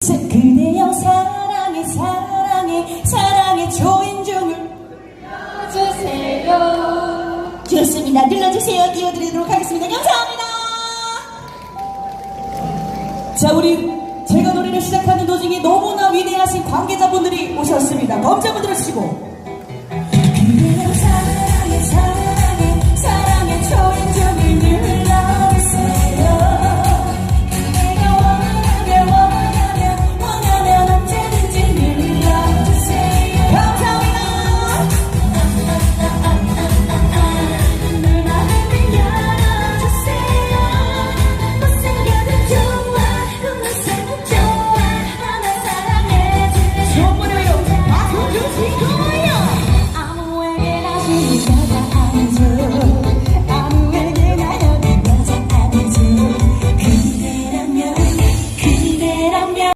그대여 사랑해 사랑해 사랑해 조인종을 주세요. 좋습니다. 들려주세요. 띄워드리도록 하겠습니다. 감사합니다. 자 우리 제가 노래를 시작하는 도중에 너무나 위대하신 관계자분들이 오셨습니다. 검자분들 오시고.